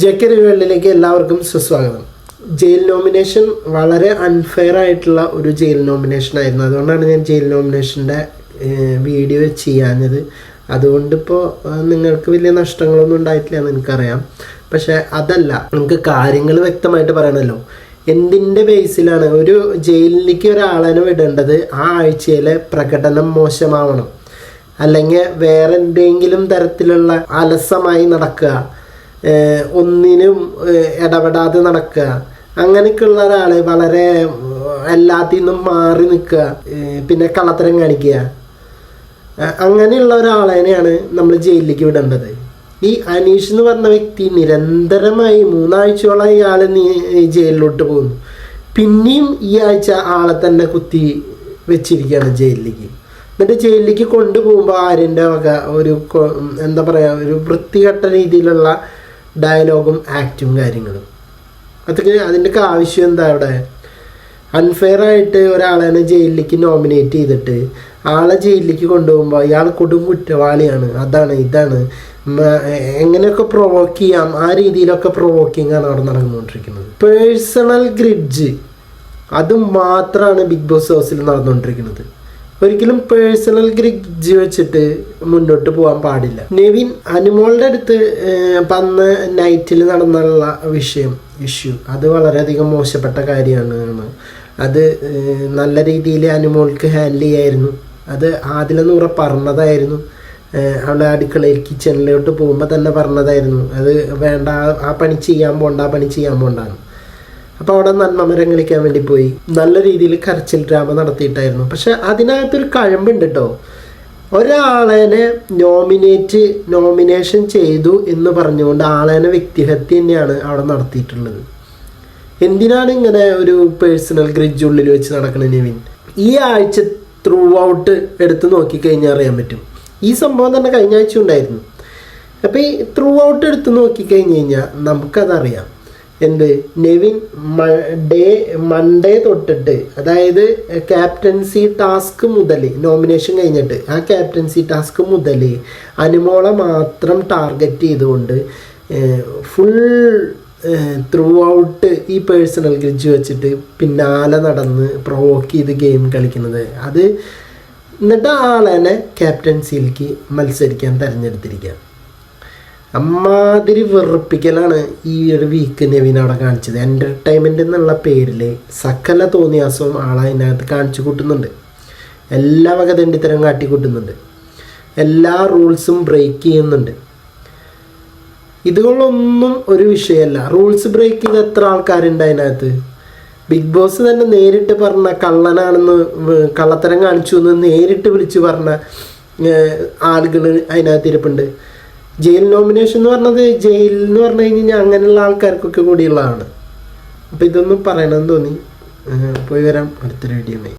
J K എല്ലാവർക്കും സുസ്വാഗതം. Jail nomination വളരെ അൺഫെയർ ആയിട്ടുള്ള ഒരു ജയിൽ നോമിനേഷൻ ആയിരുന്നു. അതുകൊണ്ടാണ് ഞാൻ ജയിൽ നോമിനേഷന്റെ വീഡിയോ ചെയ്യാഞ്ഞത്. അതുകൊണ്ടിപ്പോൾ നിങ്ങൾക്ക് വലിയ നഷ്ടങ്ങളൊന്നും ഉണ്ടായിട്ടില്ല എന്ന് എനിക്കറിയാം. പക്ഷേ അതല്ല നമുക്ക് കാര്യങ്ങൾ വ്യക്തമായിട്ട് പറയണമല്ലോ എന്തിന്റെ ബേസിലാണ് ഒരു ജയിലിലേക്ക് ഒരാളെ വിടേണ്ടത്? ആ ആഴ്ചയിലെ പ്രകടനം മോശമാവണം. അല്ലെങ്കിൽ വേറെ എന്തെങ്കിലും തരത്തിലുള്ള അലസമായി നടക്കുക. ഒന്നിനും ഇടപെടാതെ നടക്കുക. അങ്ങനെയൊക്കെയുള്ള ഒരാൾ വളരെ എല്ലാത്തിൽ നിന്നും മാറി നിൽക്കുക. പിന്നെ കള്ളത്തരം കാണിക്കുക. അങ്ങനെയുള്ള ഒരാളെയാണ് നമ്മൾ ജയിലിലേക്ക് വിടേണ്ടത്. ഈ അനീഷ് എന്ന് പറഞ്ഞ വ്യക്തി നിരന്തരമായി മൂന്നാഴ്ചയോളം ഇയാൾ ജയിലിലോട്ട് പോകുന്നു. പിന്നെയും ഈ ആഴ്ച ആളെ തന്നെ കുത്തി വെച്ചിരിക്കുകയാണ് ജയിലിലേക്ക്. എന്നിട്ട് ജയിലിലേക്ക് കൊണ്ടുപോകുമ്പോൾ ആര്യന്റെ വക ഒരു എന്താ പറയുക ഒരു വൃത്തികെട്ട രീതിയിലുള്ള ഡയലോഗും ആക്റ്റും കാര്യങ്ങളും. അതൊക്കെ അതിന്റെയൊക്കെ ആവശ്യം എന്താ അവിടെ? അൺഫെയർ ആയിട്ട് ഒരാളെ ജയിലിലേക്ക് നോമിനേറ്റ് ചെയ്തിട്ട് ആളെ ജയിലിലേക്ക് കൊണ്ടുപോകുമ്പോൾ ഇയാൾ കൊടും കുറ്റവാളിയാണ്. അതാണ് ഇതാണ്. എങ്ങനെയൊക്കെ പ്രൊവോക്ക് ചെയ്യാം ആ രീതിയിലൊക്കെ പ്രൊവോക്കിംഗ് ആണ് അവിടെ നടന്നുകൊണ്ടിരിക്കുന്നത്. പേഴ്സണൽ ഗ്രിഡ്ജ് അതും മാത്രമാണ് ബിഗ് ബോസ് ഹൗസിൽ നടന്നുകൊണ്ടിരിക്കുന്നത്. ഒരിക്കലും പേഴ്സണൽ ഗ്രിഡ്ജ് വെച്ചിട്ട് മുന്നോട്ട് പോകാൻ പാടില്ല. നെവിൻ അനുമോളുടെ അടുത്ത് പന്ന് നൈറ്റിൽ നടന്നുള്ള വിഷയം ഇഷ്യൂ അത് വളരെയധികം മോശപ്പെട്ട കാര്യമാണ്. അത് നല്ല രീതിയിൽ അനുമോൾക്ക് ഹാൻഡിൽ ചെയ്യായിരുന്നു. അത് ആദില നൂറ പറഞ്ഞതായിരുന്നു. അവളെ അടുക്കളയിൽ കിച്ചണിലോട്ട് പോകുമ്പോൾ തന്നെ പറഞ്ഞതായിരുന്നു. അത് വേണ്ട ആ- ആ പണി ചെയ്യാൻ പോണ്ട ആ പണി ചെയ്യാൻ പോണ്ടാന്ന്. അപ്പോൾ അവിടെ നന്മമരം കളിക്കാൻ വേണ്ടി പോയി. നല്ല രീതിയിൽ കരച്ചിൽ ഡ്രാമ നടത്തിയിട്ടായിരുന്നു. പക്ഷെ അതിനകത്തൊരു കഴമ്പുണ്ട് കേട്ടോ ഒരാളേനെ നോമിനേറ്റ് നോമിനേഷൻ ചെയ്തു എന്ന് പറഞ്ഞുകൊണ്ട് ആളേനെ വ്യക്തിഹത്യ തന്നെയാണ് അവിടെ നടത്തിയിട്ടുള്ളത്. എന്തിനാണ് ഇങ്ങനെ ഒരു പേഴ്സണൽ ഗ്രിഡ്ജ് ഉള്ളിൽ വെച്ച് നടക്കുന്നത് നിവിൻ? ഈ ആഴ്ച ത്രൂ ഔട്ട് എടുത്ത് നോക്കിക്കഴിഞ്ഞാൽ അറിയാൻ പറ്റും. ഈ സംഭവം തന്നെ കഴിഞ്ഞ ആഴ്ച ഉണ്ടായിരുന്നു. അപ്പോൾ ഈ ത്രൂ ഔട്ട് എടുത്ത് നോക്കിക്കഴിഞ്ഞ് കഴിഞ്ഞാൽ നമുക്കതറിയാം. എന്ത്? നെവിൻ ഡേ മൺഡേ തൊട്ടിട്ട് അതായത് ക്യാപ്റ്റൻസി ടാസ്ക് മുതൽ നോമിനേഷൻ കഴിഞ്ഞിട്ട് ആ ക്യാപ്റ്റൻസി ടാസ്ക് മുതൽ അനുമോളെ മാത്രം ടാർഗറ്റ് ചെയ്തുകൊണ്ട് ഫുൾ ത്രൂ ഔട്ട് ഈ പേഴ്സണൽ ഗ്രിഡ്ജ് വെച്ചിട്ട് പിന്നാലെ നടന്ന് പ്രൊവോക്ക് ചെയ്ത് ഗെയിം കളിക്കുന്നത്. അത് എന്നിട്ട് ആളെന്നെ ക്യാപ്റ്റൻസിയിലേക്ക് മത്സരിക്കാൻ തിരഞ്ഞെടുത്തിരിക്കുക അമ്മാതിരി വെറുപ്പിക്കലാണ് ഈ ഒരു വീക്ക് നെവിൻ അവിടെ കാണിച്ചത്. എന്റർടൈൻമെന്റ് എന്നുള്ള പേരിൽ സകല തോന്നിയാസവും ആൾ അതിനകത്ത് കാണിച്ചു കൂട്ടുന്നുണ്ട്. എല്ലാ വക തെണ്ടിത്തരം കാട്ടിക്കൂട്ടുന്നുണ്ട് എല്ലാ റൂൾസും ബ്രേക്ക് ചെയ്യുന്നുണ്ട്. ഇതുകൊണ്ടൊന്നും ഒരു വിഷയമല്ല. റൂൾസ് ബ്രേക്ക് ചെയ്ത എത്ര ആൾക്കാരുണ്ട് അതിനകത്ത്? ബിഗ് ബോസ് തന്നെ നേരിട്ട് പറഞ്ഞ കള്ളനാണെന്ന് കള്ളത്തരം കാണിച്ചു എന്ന് നേരിട്ട് വിളിച്ച് പറഞ്ഞ ആളുകൾ അതിനകത്ത് ഇരിപ്പുണ്ട്. ജയിൽ നോമിനേഷൻ എന്ന് പറഞ്ഞത് ജയിൽ എന്ന് പറഞ്ഞു കഴിഞ്ഞാൽ അങ്ങനെയുള്ള ആൾക്കാർക്കൊക്കെ കൂടിയുള്ളതാണ്. അപ്പോൾ ഇതൊന്നും പറയണമെന്ന് തോന്നി. പോയി വരാം. അടുത്തൊരു വീഡിയോ